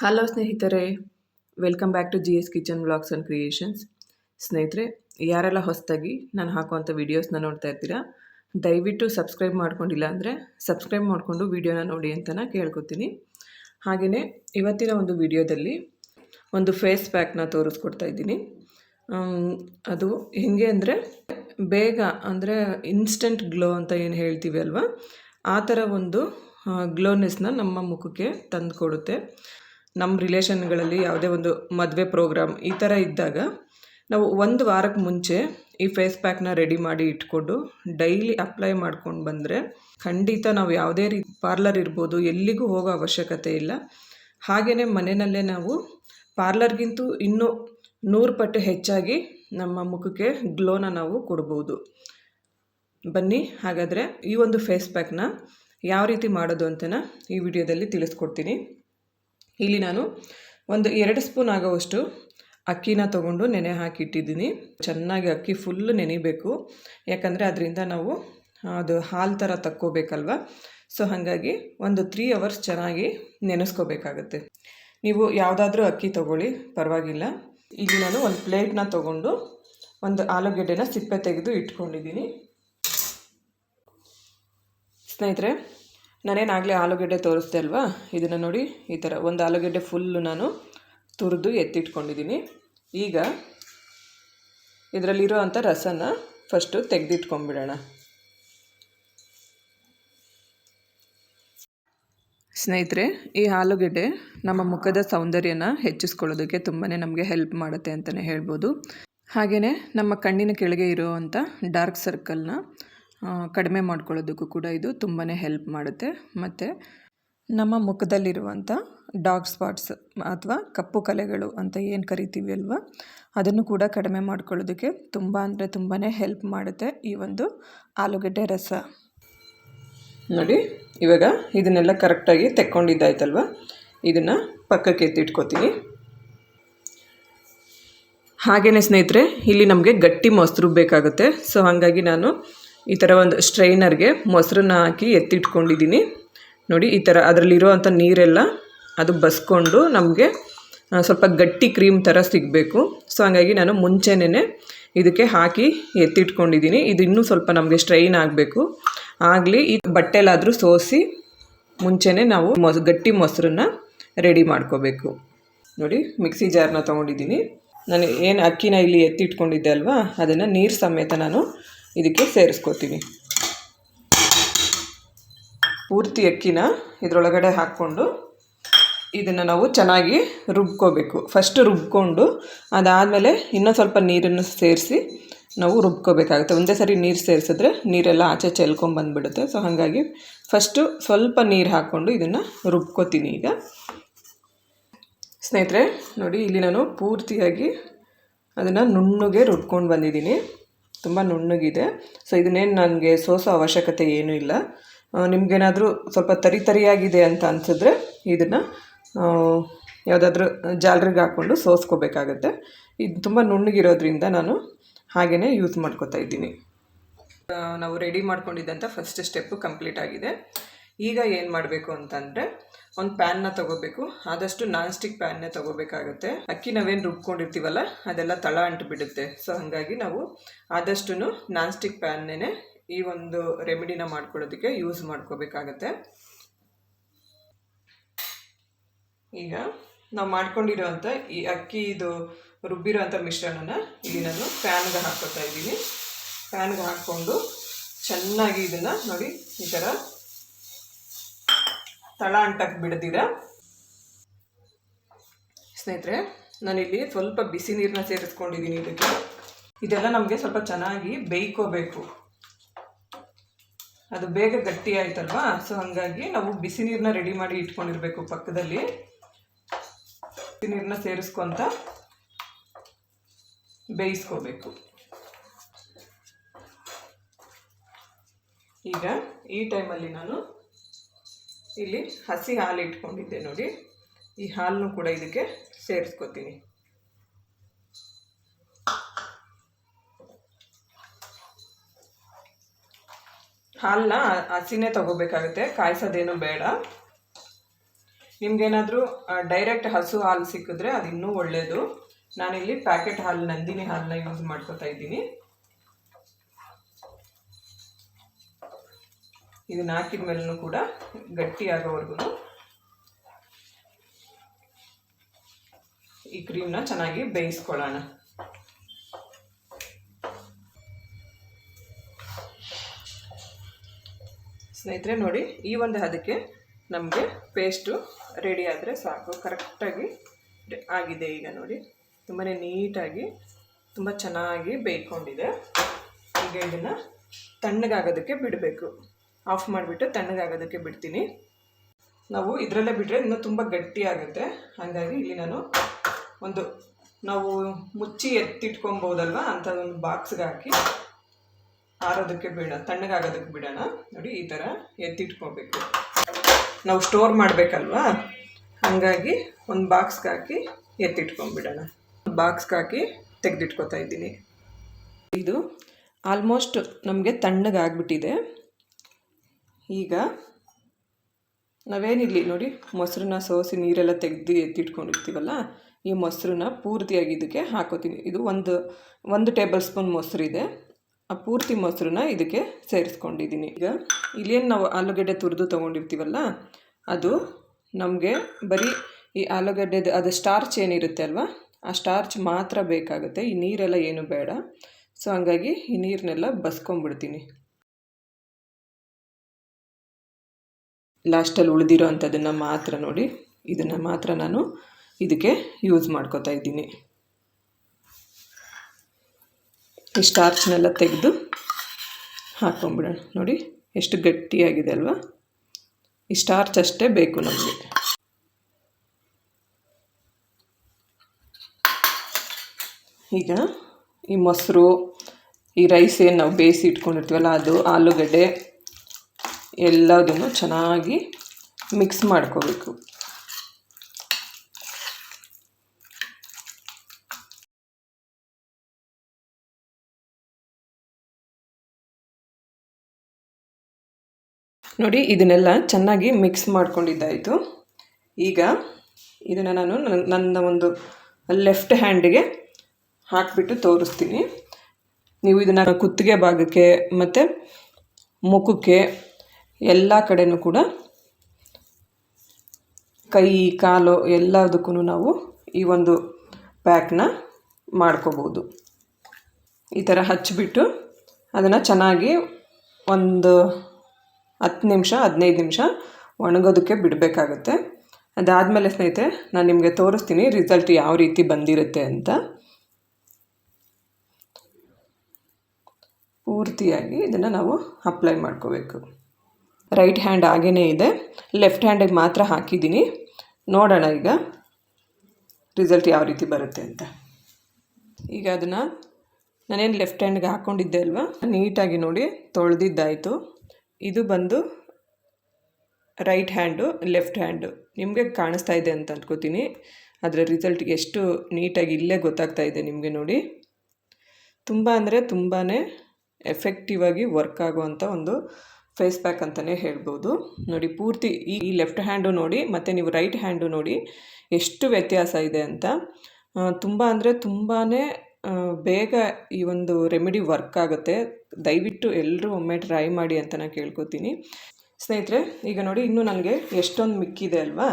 Hello ಸ್ನೇಹಿತರೆ, welcome back to G S kitchen blogs and creations. ಸ್ನೇಹಿತರೆ, ಯಾರೆಲ್ಲ ಹೊಸದಾಗಿ ನಾನು ಹಾಕುವಂಥ ವೀಡಿಯೋಸ್ನ ನೋಡ್ತಾ ಇರ್ತೀರಾ ದಯವಿಟ್ಟು ಸಬ್ಸ್ಕ್ರೈಬ್ ಮಾಡ್ಕೊಂಡಿಲ್ಲ ಅಂದರೆ ಸಬ್ಸ್ಕ್ರೈಬ್ ಮಾಡಿಕೊಂಡು ವೀಡಿಯೋನ ನೋಡಿ ಅಂತ ಕೇಳ್ಕೊತೀನಿ. ಹಾಗೆಯೇ ಇವತ್ತಿನ ಒಂದು ವಿಡಿಯೋದಲ್ಲಿ ಒಂದು ಫೇಸ್ ಪ್ಯಾಕ್ನ ತೋರಿಸ್ಕೊಡ್ತಾ ಇದ್ದೀನಿ. ಅದು ಹೇಗೆ ಅಂದರೆ ಬೇಗ ಅಂದರೆ ಇನ್ಸ್ಟೆಂಟ್ ಗ್ಲೋ ಅಂತ ಏನು ಹೇಳ್ತೀವಿ ಅಲ್ವಾ? ಆ ಥರ ಒಂದು ಗ್ಲೋನೆಸ್ನ ನಮ್ಮ ಮುಖಕ್ಕೆ ತಂದು ಕೊಡುತ್ತೆ ನಮ್ಮ ರಿಲೇಷನ್ಗಳಲ್ಲಿ ಯಾವುದೇ ಒಂದು ಮದುವೆ ಪ್ರೋಗ್ರಾಮ್ ಈ ಥರ ಇದ್ದಾಗ ನಾವು ಒಂದು ವಾರಕ್ಕೆ ಮುಂಚೆ ಈ ಫೇಸ್ ಪ್ಯಾಕ್ನ ರೆಡಿ ಮಾಡಿ ಇಟ್ಕೊಂಡು ಡೈಲಿ ಅಪ್ಲೈ ಮಾಡ್ಕೊಂಡು ಬಂದರೆ ಖಂಡಿತ ನಾವು ಯಾವುದೇ ರೀ ಪಾರ್ಲರ್ ಇರ್ಬೋದು, ಎಲ್ಲಿಗೂ ಹೋಗೋ ಅವಶ್ಯಕತೆ ಇಲ್ಲ. ಹಾಗೆಯೇ ಮನೆಯಲ್ಲೇ ನಾವು ಪಾರ್ಲರ್ಗಿಂತೂ ಇನ್ನೂ ನೂರು ಪಟ್ಟು ಹೆಚ್ಚಾಗಿ ನಮ್ಮ ಮುಖಕ್ಕೆ ಗ್ಲೋನ ನಾವು ಕೊಡ್ಬೋದು. ಬನ್ನಿ, ಹಾಗಾದರೆ ಈ ಒಂದು ಫೇಸ್ ಪ್ಯಾಕ್ನ ಯಾವ ರೀತಿ ಮಾಡೋದು ಅಂತನ ಈ ವಿಡಿಯೋದಲ್ಲಿ ತಿಳಿಸ್ಕೊಡ್ತೀನಿ. ಇಲ್ಲಿ ನಾನು ಒಂದು ಎರಡು ಸ್ಪೂನ್ ಆಗೋವಷ್ಟು ಅಕ್ಕಿನ ತಗೊಂಡು ನೆನೆ ಹಾಕಿಟ್ಟಿದ್ದೀನಿ. ಚೆನ್ನಾಗಿ ಅಕ್ಕಿ ಫುಲ್ ನೆನಿಬೇಕು. ಯಾಕಂದರೆ ಅದರಿಂದ ನಾವು ಅದು ಹಾಲು ಥರ ತಕ್ಕೋಬೇಕಲ್ವ? ಸೊ ಹಾಗಾಗಿ ಒಂದು ತ್ರೀ ಅವರ್ಸ್ ಚೆನ್ನಾಗಿ ನೆನೆಸ್ಕೋಬೇಕಾಗತ್ತೆ. ನೀವು ಯಾವುದಾದ್ರೂ ಅಕ್ಕಿ ತೊಗೊಳ್ಳಿ, ಪರವಾಗಿಲ್ಲ. ಇಲ್ಲಿ ನಾನು ಒಂದು ಪ್ಲೇಟ್ನ ತೊಗೊಂಡು ಒಂದು ಆಲೂಗೆಡ್ಡೆನ ಸಿಪ್ಪೆ ತೆಗೆದು ಇಟ್ಕೊಂಡಿದ್ದೀನಿ. ಸ್ನೇಹಿತರೆ ನಾನೇನಾಗಲೇ ಆಲೂಗಡ್ಡೆ ತೋರಿಸ್ದೆ ಅಲ್ವಾ? ಇದನ್ನು ನೋಡಿ, ಈ ಥರ ಒಂದು ಆಲೂಗೆಡ್ಡೆ ಫುಲ್ಲು ನಾನು ತುರಿದು ಎತ್ತಿಟ್ಕೊಂಡಿದ್ದೀನಿ ಈಗ ಇದರಲ್ಲಿರೋ ಅಂಥ ರಸನ ಫಸ್ಟು ತೆಗೆದಿಟ್ಕೊಂಡ್ಬಿಡೋಣ ಸ್ನೇಹಿತರೆ, ಈ ಆಲೂಗೆಡ್ಡೆ ನಮ್ಮ ಮುಖದ ಸೌಂದರ್ಯನ ಹೆಚ್ಚಿಸ್ಕೊಳ್ಳೋದಕ್ಕೆ ತುಂಬಾ ನಮಗೆ ಹೆಲ್ಪ್ ಮಾಡುತ್ತೆ ಅಂತಲೇ ಹೇಳ್ಬೋದು. ಹಾಗೆಯೇ ನಮ್ಮ ಕಣ್ಣಿನ ಕೆಳಗೆ ಇರುವಂಥ ಡಾರ್ಕ್ ಸರ್ಕಲ್ನ ಕಡಿಮೆ ಮಾಡ್ಕೊಳ್ಳೋದಕ್ಕೂ ಕೂಡ ಇದು ತುಂಬಾ ಹೆಲ್ಪ್ ಮಾಡುತ್ತೆ. ಮತ್ತು ನಮ್ಮ ಮುಖದಲ್ಲಿರುವಂಥ ಡಾರ್ಕ್ ಸ್ಪಾಟ್ಸ್ ಅಥವಾ ಕಪ್ಪು ಕಲೆಗಳು ಅಂತ ಏನು ಕರಿತೀವಿ ಅಲ್ವಾ, ಅದನ್ನು ಕೂಡ ಕಡಿಮೆ ಮಾಡ್ಕೊಳ್ಳೋದಕ್ಕೆ ತುಂಬ ಅಂದರೆ ತುಂಬಾ ಹೆಲ್ಪ್ ಮಾಡುತ್ತೆ ಈ ಒಂದು ಆಲೂಗಡ್ಡೆ ರಸ. ನೋಡಿ, ಇವಾಗ ಇದನ್ನೆಲ್ಲ ಕರೆಕ್ಟಾಗಿ ತೆಕ್ಕೊಂಡಿದ್ದಾಯ್ತಲ್ವ, ಇದನ್ನು ಪಕ್ಕಕ್ಕೆ ಎತ್ತಿಟ್ಕೋತೀನಿ. ಹಾಗೆಯೇ ಸ್ನೇಹಿತರೆ, ಇಲ್ಲಿ ನಮಗೆ ಗಟ್ಟಿ ಮೊಸರು ಬೇಕಾಗುತ್ತೆ. ಸೊ ಹಾಗಾಗಿ ನಾನು ಈ ಥರ ಒಂದು ಸ್ಟ್ರೈನರ್ಗೆ ಮೊಸರನ್ನ ಹಾಕಿ ಎತ್ತಿಟ್ಕೊಂಡಿದ್ದೀನಿ ನೋಡಿ, ಈ ಥರ ಅದರಲ್ಲಿರೋವಂಥ ನೀರೆಲ್ಲ ಅದು ಬಸ್ಕೊಂಡು ನಮಗೆ ಸ್ವಲ್ಪ ಗಟ್ಟಿ ಕ್ರೀಮ್ ಥರ ಸಿಗಬೇಕು. ಸೊ ಹಾಗಾಗಿ ನಾನು ಮುಂಚೆನೇ ಇದಕ್ಕೆ ಹಾಕಿ ಎತ್ತಿಟ್ಕೊಂಡಿದ್ದೀನಿ ಇದು ಇನ್ನೂ ಸ್ವಲ್ಪ ನಮಗೆ ಸ್ಟ್ರೈನ್ ಆಗಬೇಕು. ಆಗಲಿ, ಈ ಬಟ್ಟೆಲಾದರೂ ಸೋಸಿ ಮುಂಚೆನೇ ನಾವು ಮೊಸ, ಗಟ್ಟಿ ಮೊಸರನ್ನ ರೆಡಿ ಮಾಡ್ಕೋಬೇಕು. ನೋಡಿ, ಮಿಕ್ಸಿ ಜಾರ್ನ ತೊಗೊಂಡಿದ್ದೀನಿ ನಾನು ಏನು ಅಕ್ಕಿನ ಇಲ್ಲಿ ಎತ್ತಿಟ್ಕೊಂಡಿದ್ದೆ ಅಲ್ವಾ, ಅದನ್ನು ನೀರು ಸಮೇತ ನಾನು ಇದಕ್ಕೆ ಸೇರಿಸ್ಕೊತೀನಿ ಪೂರ್ತಿ ಅಕ್ಕಿನ ಇದರೊಳಗಡೆ ಹಾಕ್ಕೊಂಡು ಇದನ್ನು ನಾವು ಚೆನ್ನಾಗಿ ರುಬ್ಕೋಬೇಕು. ಫಸ್ಟ್ ರುಬ್ಕೊಂಡು ಅದಾದಮೇಲೆ ಇನ್ನೂ ಸ್ವಲ್ಪ ನೀರನ್ನು ಸೇರಿಸಿ ನಾವು ರುಬ್ಕೋಬೇಕಾಗುತ್ತೆ. ಒಂದೇ ಸರಿ ನೀರು ಸೇರಿಸಿದ್ರೆ ನೀರೆಲ್ಲ ಆಚೆ ಚೆಲ್ಕೊಂಬಂದ್ಬಿಡುತ್ತೆ ಸೊ ಹಾಗಾಗಿ ಫಸ್ಟು ಸ್ವಲ್ಪ ನೀರು ಹಾಕ್ಕೊಂಡು ಇದನ್ನು ರುಬ್ಕೋತೀನಿ ಈಗ. ಸ್ನೇಹಿತರೆ, ನೋಡಿ, ಇಲ್ಲಿ ನಾನು ಪೂರ್ತಿಯಾಗಿ ಅದನ್ನು ನುಣ್ಣಗೆ ರುಬ್ಕೊಂಡು ಬಂದಿದ್ದೀನಿ. ತುಂಬ ನುಣ್ಣಗಿದೆ. ಸೊ ಇದನ್ನೇನು ನನಗೆ ಸೋಸೋ ಅವಶ್ಯಕತೆ ಏನೂ ಇಲ್ಲ. ನಿಮಗೇನಾದರೂ ಸ್ವಲ್ಪ ತರಿ ತರಿಯಾಗಿದೆ ಅಂತ ಅನಿಸಿದ್ರೆ ಇದನ್ನು ಯಾವುದಾದ್ರೂ ಜಾಲ್ರಿಗೆ ಹಾಕ್ಕೊಂಡು ಸೋಸ್ಕೋಬೇಕಾಗತ್ತೆ. ಇದು ತುಂಬ ನುಣ್ಣಗಿರೋದ್ರಿಂದ ನಾನು ಹಾಗೆಯೇ ಯೂಸ್ ಮಾಡ್ಕೋತಾ ಇದ್ದೀನಿ. ನಾವು ರೆಡಿ ಮಾಡ್ಕೊಂಡಿದ್ದಂಥ ಫಸ್ಟ್ ಸ್ಟೆಪ್ಪು ಕಂಪ್ಲೀಟ್ ಆಗಿದೆ. ಈಗ ಏನು ಮಾಡಬೇಕು ಅಂತಂದರೆ ಒಂದು ಪ್ಯಾನ್ನ ತಗೋಬೇಕು. ಆದಷ್ಟು ನಾನ್ ಸ್ಟಿಕ್ ಪ್ಯಾನ್ನೇ ತಗೋಬೇಕಾಗುತ್ತೆ. ಅಕ್ಕಿ ನಾವೇನು ರುಬ್ಕೊಂಡಿರ್ತೀವಲ್ಲ, ಅದೆಲ್ಲ ತಳ ಅಂಟು ಬಿಡುತ್ತೆ ಸೊ ಹಾಗಾಗಿ ನಾವು ಆದಷ್ಟು ನಾನ್ ಸ್ಟಿಕ್ ಪ್ಯಾನ್ನೇ ಈ ಒಂದು ರೆಮಿಡಿನ ಮಾಡ್ಕೊಳ್ಳೋದಕ್ಕೆ ಯೂಸ್ ಮಾಡ್ಕೋಬೇಕಾಗತ್ತೆ. ಈಗ ನಾವು ಮಾಡ್ಕೊಂಡಿರೋವಂಥ ಈ ಅಕ್ಕಿ ಇದು ರುಬ್ಬಿರೋವಂಥ ಮಿಶ್ರಣನ ಇಲ್ಲಿ ನಾನು ಪ್ಯಾನ್ಗೆ ಹಾಕೋತಾ ಇದ್ದೀನಿ. ಪ್ಯಾನ್ಗೆ ಹಾಕ್ಕೊಂಡು ಚೆನ್ನಾಗಿ ಇದನ್ನು ನೋಡಿ ಈ ಥರ ತಳ ಅಂಟಕ್ಕೆ ಬಿಡದಿರ. ಸ್ನೇಹಿತರೆ, ನಾನಿಲ್ಲಿ ಸ್ವಲ್ಪ ಬಿಸಿ ನೀರನ್ನ ಸೇರಿಸ್ಕೊಂಡಿದ್ದೀನಿ ಇದಕ್ಕೆ. ಇದೆಲ್ಲ ನಮಗೆ ಸ್ವಲ್ಪ ಚೆನ್ನಾಗಿ ಬೇಯ್ಕೋಬೇಕು. ಅದು ಬೇಗ ಗಟ್ಟಿ ಆಯ್ತಲ್ವಾ? ಸೊ ಹಾಗಾಗಿ ನಾವು ಬಿಸಿ ನೀರನ್ನ ರೆಡಿ ಮಾಡಿ ಇಟ್ಕೊಂಡಿರಬೇಕು ಪಕ್ಕದಲ್ಲಿ. ಬಿಸಿ ನೀರನ್ನ ಸೇರಿಸ್ಕೊಂತ ಬೇಯಿಸ್ಕೋಬೇಕು. ಈಗ ಈ ಟೈಮಲ್ಲಿ ನಾನು ಇಲ್ಲಿ ಹಸಿ ಹಾಲು ಇಟ್ಕೊಂಡಿದ್ದೆ ನೋಡಿ. ಈ ಹಾಲನ್ನು ಕೂಡ ಇದಕ್ಕೆ ಸೇರಿಸ್ಕೊತೀನಿ. ಹಾಲನ್ನ ಹಸಿನೇ ತಗೋಬೇಕಾಗುತ್ತೆ. ಕಾಯಿಸೋದೇನು ಬೇಡ. ನಿಮ್ಗೇನಾದರೂ ಡೈರೆಕ್ಟ್ ಹಸು ಹಾಲು ಸಿಕ್ಕಿದ್ರೆ ಅದು ಇನ್ನೂ ಒಳ್ಳೆಯದು ನಾನಿಲ್ಲಿ ಪ್ಯಾಕೆಟ್ ಹಾಲು, ನಂದಿನಿ ಹಾಲನ್ನ ಯೂಸ್ ಮಾಡ್ಕೊತಾ ಇದ್ದೀನಿ. ಇದನ್ನ ಹಾಕಿದ ಮೇಲೂ ಕೂಡ ಗಟ್ಟಿಯಾಗೋವರೆಗೂ ಈ ಕ್ರೀಮ್ನ ಚೆನ್ನಾಗಿ ಬೇಯಿಸ್ಕೊಳ್ಳೋಣ. ಸ್ನೇಹಿತರೆ, ನೋಡಿ, ಈ ಒಂದು ಹದಕ್ಕೆ ನಮಗೆ ಪೇಸ್ಟು ರೆಡಿ ಆದರೆ ಸಾಕು. ಕರೆಕ್ಟಾಗಿ ಆಗಿದೆ ಈಗ ನೋಡಿ. ತುಂಬಾ ನೀಟಾಗಿ, ತುಂಬ ಚೆನ್ನಾಗಿ ಬೇಯ್ಕೊಂಡಿದೆ. ಈಗ ಇದನ್ನು ತಣ್ಣಗಾಗೋದಕ್ಕೆ ಬಿಡಬೇಕು. ಆಫ್ ಮಾಡಿಬಿಟ್ಟು ತಣ್ಣಗಾಗೋದಕ್ಕೆ ಬಿಡ್ತೀನಿ. ನಾವು ಇದರಲ್ಲೇ ಬಿಟ್ಟರೆ ಇನ್ನೂ ತುಂಬ ಗಟ್ಟಿ ಆಗುತ್ತೆ ಹಾಗಾಗಿ ಇಲ್ಲಿ ನಾನು ಒಂದು ನಾವು ಮುಚ್ಚಿ ಎತ್ತಿಟ್ಕೊಬೋದಲ್ವ ಅಂಥ ಒಂದು ಬಾಕ್ಸ್ಗೆ ಹಾಕಿ ಆರೋದಕ್ಕೆ ಬಿಡ, ತಣ್ಣಗಾಗೋದಕ್ಕೆ ಬಿಡೋಣ. ನೋಡಿ, ಈ ಥರ ಎತ್ತಿಟ್ಕೋಬೇಕು ನಾವು ಸ್ಟೋರ್ ಮಾಡಬೇಕಲ್ವಾ? ಹಾಗಾಗಿ ಒಂದು ಬಾಕ್ಸ್ಗೆ ಹಾಕಿ ಎತ್ತಿಟ್ಕೊಂಡ್ಬಿಡೋಣ. ಬಾಕ್ಸ್ಗೆ ಹಾಕಿ ತೆಗೆದಿಟ್ಕೊತಾ ಇದ್ದೀನಿ. ಇದು ಆಲ್ಮೋಸ್ಟ್ ನಮಗೆ ತಣ್ಣಗಾಗ್ಬಿಟ್ಟಿದೆ. ಈಗ ನಾವೇನಿರಲಿ, ನೋಡಿ, ಮೊಸರನ್ನ ಸೋಸಿ ನೀರೆಲ್ಲ ತೆಗೆದು ಎತ್ತಿಟ್ಕೊಂಡಿರ್ತೀವಲ್ಲ, ಈ ಮೊಸರನ್ನ ಪೂರ್ತಿಯಾಗಿ ಇದಕ್ಕೆ ಹಾಕೋತೀನಿ. ಇದು ಒಂದು ಒಂದು ಟೇಬಲ್ ಸ್ಪೂನ್ ಮೊಸರಿದೆ ಆ ಪೂರ್ತಿ ಮೊಸರನ್ನ ಇದಕ್ಕೆ ಸೇರಿಸ್ಕೊಂಡಿದ್ದೀನಿ. ಈಗ ಇಲ್ಲೇನು ನಾವು ಆಲೂಗಡ್ಡೆ ತುರಿದು ತೊಗೊಂಡಿರ್ತೀವಲ್ಲ, ಅದು ನಮಗೆ ಬರೀ ಈ ಆಲೂಗಡ್ಡೆದು, ಅದು ಸ್ಟಾರ್ಚ್ ಏನಿರುತ್ತೆ ಅಲ್ವಾ, ಆ ಸ್ಟಾರ್ಚ್ ಮಾತ್ರ ಬೇಕಾಗುತ್ತೆ. ಈ ನೀರೆಲ್ಲ ಏನು ಬೇಡ. ಸೊ, ಹಂಗಾಗಿ ಈ ನೀರನ್ನೆಲ್ಲ ಬಸ್ಕೊಂಬಿಡ್ತೀನಿ ಲಾಸ್ಟಲ್ಲಿ ಉಳಿದಿರೋ ಅಂಥದ್ದನ್ನು ಮಾತ್ರ ನೋಡಿ. ಇದನ್ನು ಮಾತ್ರ ನಾನು ಇದಕ್ಕೆ ಯೂಸ್ ಮಾಡ್ಕೋತಾ ಇದ್ದೀನಿ. ಈ ಸ್ಟಾರ್ಚ್ನೆಲ್ಲ ತೆಗೆದು ಹಾಕ್ಕೊಂಬಿಡೋಣ. ನೋಡಿ, ಎಷ್ಟು ಗಟ್ಟಿಯಾಗಿದೆ ಅಲ್ವಾ? ಈ ಸ್ಟಾರ್ಚ್ ಅಷ್ಟೇ ಬೇಕು ನಮಗೆ. ಈಗ ಈ ಮೊಸರು, ಈ ರೈಸ್ ಏನು ನಾವು ಬೇಯಿಸಿ ಇಟ್ಕೊಂಡಿರ್ತೀವಲ್ಲ, ಅದು ಆಲೂಗಡ್ಡೆ ಎಲ್ಲದನ್ನು ಚೆನ್ನಾಗಿ ಮಿಕ್ಸ್ ಮಾಡ್ಕೋಬೇಕು. ನೋಡಿ, ಇದನ್ನೆಲ್ಲ ಚೆನ್ನಾಗಿ ಮಿಕ್ಸ್ ಮಾಡ್ಕೊಂಡಿದ್ದಾಯಿತು. ಈಗ ಇದನ್ನು ನಾನು ನನ್ನ- ಒಂದು ಲೆಫ್ಟ್ ಹ್ಯಾಂಡಿಗೆ ಹಾಕಿಬಿಟ್ಟು ತೋರಿಸ್ತೀನಿ. ನೀವು ಇದನ್ನು ಕುತ್ತಿಗೆ ಭಾಗಕ್ಕೆ ಮತ್ತು ಮುಖಕ್ಕೆ ಎಲ್ಲ ಕಡೆನೂ ಕೂಡ ಕೈ, ಕಾಲು ಎಲ್ಲದಕ್ಕೂ ನಾವು ಈ ಒಂದು ಪ್ಯಾಕ್ನ ಮಾಡ್ಕೋಬೋದು. ಈ ಥರ ಹಚ್ಚಿಬಿಟ್ಟು ಅದನ್ನು ಚೆನ್ನಾಗಿ ಒಂದು ಹತ್ತು ನಿಮಿಷ, ಹದಿನೈದು ನಿಮಿಷ ಒಣಗೋದಕ್ಕೆ ಬಿಡಬೇಕಾಗತ್ತೆ. ಅದಾದಮೇಲೆ ಸ್ನೇಹಿತರೆ, ನಾನು ನಿಮಗೆ ತೋರಿಸ್ತೀನಿ ರಿಸಲ್ಟ್ ಯಾವ ರೀತಿ ಬಂದಿರುತ್ತೆ ಅಂತ. ಪೂರ್ತಿಯಾಗಿ ಇದನ್ನು ನಾವು ಅಪ್ಲೈ ಮಾಡ್ಕೋಬೇಕು. ರೈಟ್ ಹ್ಯಾಂಡ್ ಹಾಗೇ ಇದೆ. ಲೆಫ್ಟ್ ಹ್ಯಾಂಡಿಗೆ ಮಾತ್ರ ಹಾಕಿದ್ದೀನಿ. ನೋಡೋಣ ಈಗ ರಿಸಲ್ಟ್ ಯಾವ ರೀತಿ ಬರುತ್ತೆ ಅಂತ. ಈಗ ಅದನ್ನು ನಾನೇನು ಲೆಫ್ಟ್ ಹ್ಯಾಂಡ್ಗೆ ಹಾಕ್ಕೊಂಡಿದ್ದೆ ಅಲ್ವಾ? ನೀಟಾಗಿ ನೋಡಿ ತೊಳೆದಿದ್ದಾಯಿತು. ಇದು ಬಂದು ರೈಟ್ ಹ್ಯಾಂಡು, ಲೆಫ್ಟ್ ಹ್ಯಾಂಡು ನಿಮಗೆ ಕಾಣಿಸ್ತಾ ಇದೆ ಅಂತ ಅಂದ್ಕೋತೀನಿ ಅದರ ರಿಸಲ್ಟ್ ಎಷ್ಟು ನೀಟಾಗಿ ಇಲ್ಲೇ ಗೊತ್ತಾಗ್ತಾ ಇದೆ ನಿಮಗೆ ನೋಡಿ. ತುಂಬ ಅಂದರೆ ತುಂಬಾ ಎಫೆಕ್ಟಿವ್ ಆಗಿ ವರ್ಕ್ ಆಗುವಂಥ ಒಂದು ಫೇಸ್ ಪ್ಯಾಕ್ ಅಂತಲೇ ಹೇಳ್ಬೋದು. ನೋಡಿ, ಪೂರ್ತಿ ಈ ಲೆಫ್ಟ್ ಹ್ಯಾಂಡು ನೋಡಿ, ಮತ್ತು ನೀವು ರೈಟ್ ಹ್ಯಾಂಡು ನೋಡಿ ಎಷ್ಟು ವ್ಯತ್ಯಾಸ ಇದೆ ಅಂತ. ತುಂಬ ಅಂದರೆ ತುಂಬಾ ಬೇಗ ಈ ಒಂದು ರೆಮಿಡಿ ವರ್ಕ್ ಆಗುತ್ತೆ. ದಯವಿಟ್ಟು ಎಲ್ಲರೂ ಒಮ್ಮೆ ಟ್ರೈ ಮಾಡಿ ಅಂತ ನಾನು ಕೇಳ್ಕೊತೀನಿ. ಸ್ನೇಹಿತರೆ, ಈಗ ನೋಡಿ, ಇನ್ನೂ ನನಗೆ ಎಷ್ಟೊಂದು ಮಿಕ್ಕಿದೆ ಅಲ್ವಾ?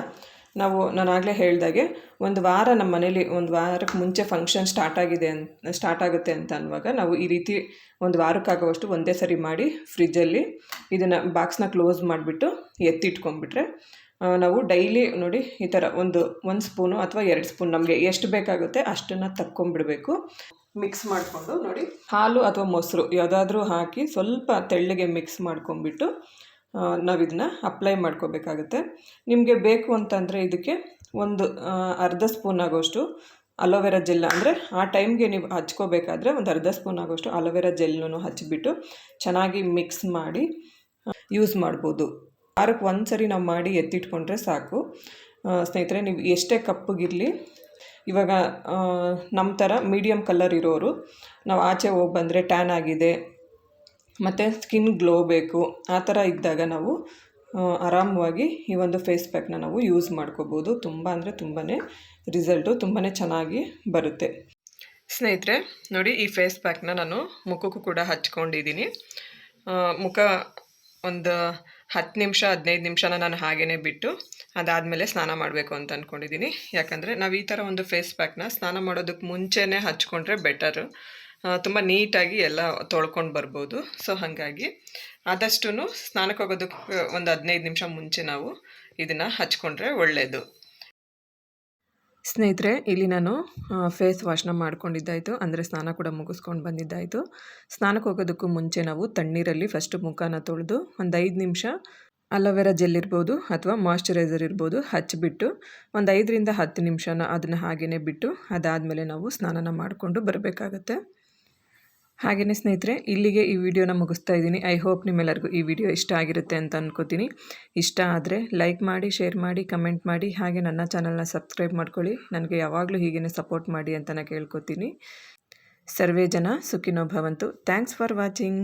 ನಾವು ನಾನು ಆಗಲೇ ಹೇಳ್ದಾಗೆ ಒಂದು ವಾರ ನಮ್ಮ ಮನೇಲಿ ಒಂದು ವಾರಕ್ಕೆ ಮುಂಚೆ ಫಂಕ್ಷನ್ ಸ್ಟಾರ್ಟ್ ಆಗಿದೆ ಅಂತ ಸ್ಟಾರ್ಟ್ ಆಗುತ್ತೆ ಅಂತ ಅನ್ನುವಾಗ ನಾವು ಈ ರೀತಿ ಒಂದು ವಾರಕ್ಕಾಗುವಷ್ಟು ಒಂದೇ ಸರಿ ಮಾಡಿ ಫ್ರಿಜ್ಜಲ್ಲಿ ಇದನ್ನು ಬಾಕ್ಸ್ನ ಕ್ಲೋಸ್ ಮಾಡಿಬಿಟ್ಟು ಎತ್ತಿಟ್ಕೊಂಡ್ಬಿಟ್ರೆ ನಾವು ಡೈಲಿ ನೋಡಿ ಈ ಥರ ಒಂದು ಒಂದು ಸ್ಪೂನು ಅಥವಾ ಎರಡು ಸ್ಪೂನ್ ನಮಗೆ ಎಷ್ಟು ಬೇಕಾಗುತ್ತೆ ಅಷ್ಟನ್ನು ತಕ್ಕೊಂಡ್ಬಿಡಬೇಕು. ಮಿಕ್ಸ್ ಮಾಡಿಕೊಂಡು ನೋಡಿ ಹಾಲು ಅಥವಾ ಮೊಸರು ಯಾವುದಾದ್ರೂ ಹಾಕಿ ಸ್ವಲ್ಪ ತೆಳ್ಳಗೆ ಮಿಕ್ಸ್ ಮಾಡ್ಕೊಂಬಿಟ್ಟು ನಾವು ಇದನ್ನ ಅಪ್ಲೈ ಮಾಡ್ಕೋಬೇಕಾಗುತ್ತೆ. ನಿಮಗೆ ಬೇಕು ಅಂತಂದರೆ ಇದಕ್ಕೆ ಒಂದು ಅರ್ಧ ಸ್ಪೂನ್ ಆಗೋಷ್ಟು ಅಲೋವೆರಾ ಜೆಲ್ ಅಂದರೆ ಆ ಟೈಮ್ಗೆ ನೀವು ಹಚ್ಕೋಬೇಕಾದ್ರೆ ಒಂದು ಅರ್ಧ ಸ್ಪೂನ್ ಆಗೋಷ್ಟು ಅಲೋವೆರಾ ಜೆಲ್ನೂ ಹಚ್ಚಿಬಿಟ್ಟು ಚೆನ್ನಾಗಿ ಮಿಕ್ಸ್ ಮಾಡಿ ಯೂಸ್ ಮಾಡ್ಬೋದು. ವಾರಕ್ಕೆ ಒಂದು ಸರಿ ನಾವು ಮಾಡಿ ಎತ್ತಿಟ್ಕೊಂಡ್ರೆ ಸಾಕು. ಸ್ನೇಹಿತರೆ, ನೀವು ಎಷ್ಟೇ ಕಪ್ಪಗಿರಲಿ, ಇವಾಗ ನಮ್ಮ ಥರ ಮೀಡಿಯಮ್ ಕಲರ್ ಇರೋರು, ನಾವು ಆಚೆ ಹೋಗಿ ಬಂದರೆ ಟ್ಯಾನ್ ಆಗಿದೆ ಮತ್ತು ಸ್ಕಿನ್ ಗ್ಲೋ ಬೇಕು, ಆ ಥರ ಇದ್ದಾಗ ನಾವು ಆರಾಮವಾಗಿ ಈ ಒಂದು ಫೇಸ್ ಪ್ಯಾಕ್ನ ನಾವು ಯೂಸ್ ಮಾಡ್ಕೋಬೋದು. ತುಂಬ ಅಂದರೆ ತುಂಬಾ ರಿಸಲ್ಟು ತುಂಬಾ ಚೆನ್ನಾಗಿ ಬರುತ್ತೆ. ಸ್ನೇಹಿತರೆ, ನೋಡಿ ಈ ಫೇಸ್ ಪ್ಯಾಕ್ನ ನಾನು ಮುಖಕ್ಕೂ ಕೂಡ ಹಚ್ಕೊಂಡಿದ್ದೀನಿ. ಮುಖ ಒಂದು ಹತ್ತು ನಿಮಿಷ, ಹದಿನೈದು ನಿಮಿಷನ ನಾನು ಹಾಗೇ ಬಿಟ್ಟು ಅದಾದಮೇಲೆ ಸ್ನಾನ ಮಾಡಬೇಕು ಅಂತ ಅಂದ್ಕೊಂಡಿದ್ದೀನಿ ಯಾಕಂದರೆ ನಾವು ಈ ಥರ ಒಂದು ಫೇಸ್ ಪ್ಯಾಕ್ನ ಸ್ನಾನ ಮಾಡೋದಕ್ಕೆ ಮುಂಚೆನೇ ಹಚ್ಕೊಂಡ್ರೆ ಬೆಟರು ತುಂಬ ನೀಟಾಗಿ ಎಲ್ಲ ತೊಳ್ಕೊಂಡು ಬರ್ಬೋದು. ಸೊ ಹಾಗಾಗಿ ಆದಷ್ಟು ಸ್ನಾನಕ್ಕೆ ಹೋಗೋದಕ್ಕೆ ಒಂದು ಹದಿನೈದು ನಿಮಿಷ ಮುಂಚೆ ನಾವು ಇದನ್ನು ಹಚ್ಕೊಂಡ್ರೆ ಒಳ್ಳೆಯದು ಸ್ನೇಹಿತರೆ, ಇಲ್ಲಿ ನಾನು ಫೇಸ್ ವಾಶ್ನ ಮಾಡ್ಕೊಂಡಿದ್ದಾಯಿತು. ಅಂದರೆ ಸ್ನಾನ ಕೂಡ ಮುಗಿಸ್ಕೊಂಡು ಬಂದಿದ್ದಾಯಿತು. ಸ್ನಾನಕ್ಕೆ ಹೋಗೋದಕ್ಕೂ ಮುಂಚೆ ನಾವು ತಣ್ಣೀರಲ್ಲಿ ಫಸ್ಟು ಮುಖನ ತೊಳೆದು ಒಂದು ಐದು ನಿಮಿಷ ಅಲೋವೆರಾ ಜೆಲ್ ಇರ್ಬೋದು ಅಥವಾ ಮಾಯಶ್ಚರೈಸರ್ ಇರ್ಬೋದು ಹಚ್ಚಿಬಿಟ್ಟು ಒಂದು ಐದರಿಂದ ಹತ್ತು ನಿಮಿಷನ ಅದನ್ನು ಹಾಗೇ ಬಿಟ್ಟು ಅದಾದಮೇಲೆ ನಾವು ಸ್ನಾನನ ಮಾಡಿಕೊಂಡು ಬರಬೇಕಾಗತ್ತೆ. ಹಾಗೆಯೇ ಸ್ನೇಹಿತರೆ, ಇಲ್ಲಿಗೆ ಈ ವಿಡಿಯೋನ ಮುಗಿಸ್ತಾ ಇದ್ದೀನಿ. ಐ ಹೋಪ್ ನಿಮ್ಮೆಲ್ಲರಿಗೂ ಈ ವಿಡಿಯೋ ಇಷ್ಟ ಆಗಿರುತ್ತೆ ಅಂತ ಅಂದ್ಕೋತೀನಿ ಇಷ್ಟ ಆದರೆ ಲೈಕ್ ಮಾಡಿ, ಶೇರ್ ಮಾಡಿ, ಕಮೆಂಟ್ ಮಾಡಿ, ಹಾಗೆ ನನ್ನ ಚಾನಲ್ನ ಸಬ್ಸ್ಕ್ರೈಬ್ ಮಾಡ್ಕೊಳ್ಳಿ. ನನಗೆ ಯಾವಾಗಲೂ ಹೀಗೇ ಸಪೋರ್ಟ್ ಮಾಡಿ ಅಂತ ಕೇಳ್ಕೊತೀನಿ. ಸರ್ವೇ ಜನ ಸುಖಿನೋ ಭವಂತು. Thanks for watching.